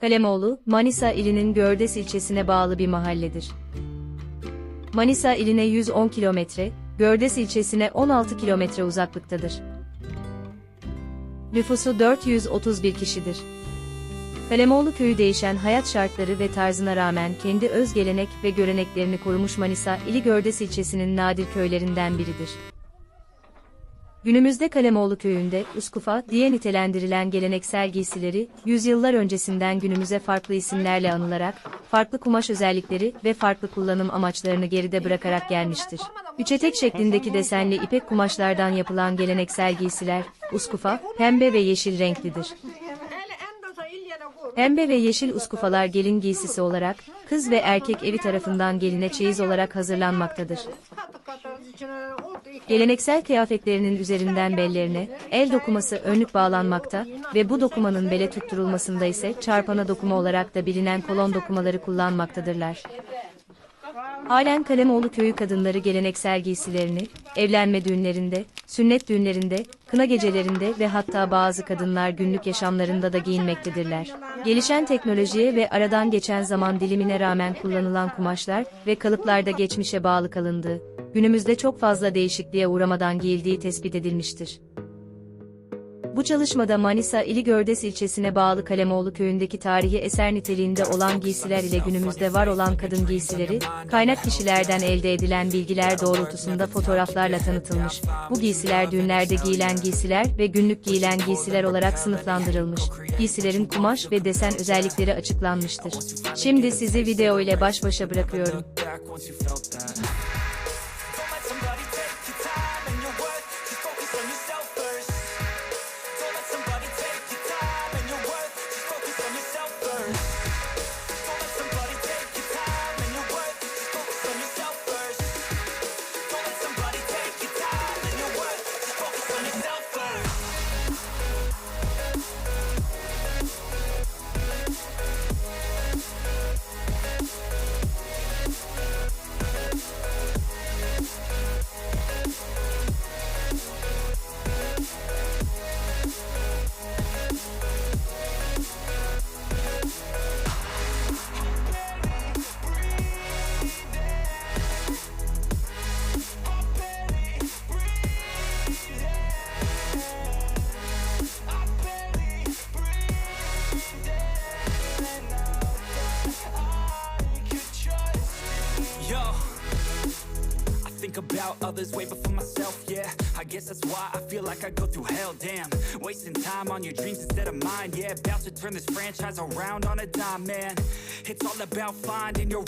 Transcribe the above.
Kalemoğlu, Manisa ilinin Gördes ilçesine bağlı bir mahalledir. Manisa iline 110 kilometre, Gördes ilçesine 16 kilometre uzaklıktadır. Nüfusu 431 kişidir. Kalemoğlu köyü değişen hayat şartları ve tarzına rağmen kendi öz gelenek ve göreneklerini korumuş Manisa ili Gördes ilçesinin nadir köylerinden biridir. Günümüzde Kalemoğlu köyünde uskufa diye nitelendirilen geleneksel giysileri, yüzyıllar öncesinden günümüze farklı isimlerle anılarak, farklı kumaş özellikleri ve farklı kullanım amaçlarını geride bırakarak gelmiştir. Üç etek şeklindeki desenli ipek kumaşlardan yapılan geleneksel giysiler, uskufa, pembe ve yeşil renklidir. Pembe ve yeşil uskufalar gelin giysisi olarak, kız ve erkek evi tarafından geline çeyiz olarak hazırlanmaktadır. Geleneksel kıyafetlerinin üzerinden bellerine, el dokuması önlük bağlanmakta ve bu dokumanın bele tutturulmasında ise çarpana dokuma olarak da bilinen kolon dokumaları kullanmaktadırlar. Halen Kalemoğlu köyü kadınları geleneksel giysilerini, evlenme düğünlerinde, sünnet düğünlerinde, kına gecelerinde ve hatta bazı kadınlar günlük yaşamlarında da giyinmektedirler. Gelişen teknolojiye ve aradan geçen zaman dilimine rağmen kullanılan kumaşlar ve kalıplarda geçmişe bağlı kalındığı, günümüzde çok fazla değişikliğe uğramadan giyildiği tespit edilmiştir. Bu çalışmada Manisa ili Gördes ilçesine bağlı Kalemoğlu köyündeki tarihi eser niteliğinde olan giysiler ile günümüzde var olan kadın giysileri, kaynak kişilerden elde edilen bilgiler doğrultusunda fotoğraflarla tanıtılmış. Bu giysiler düğünlerde giyilen giysiler ve günlük giyilen giysiler olarak sınıflandırılmış. Giysilerin kumaş ve desen özellikleri açıklanmıştır. Şimdi sizi video ile baş başa bırakıyorum. somebody take your time and your worth. Just focus on yourself first. Think about others way before myself, yeah. I guess that's why I feel like I go through hell, damn. Wasting time on your dreams instead of mine, yeah. About to turn this franchise around on a dime, man. It's all about finding your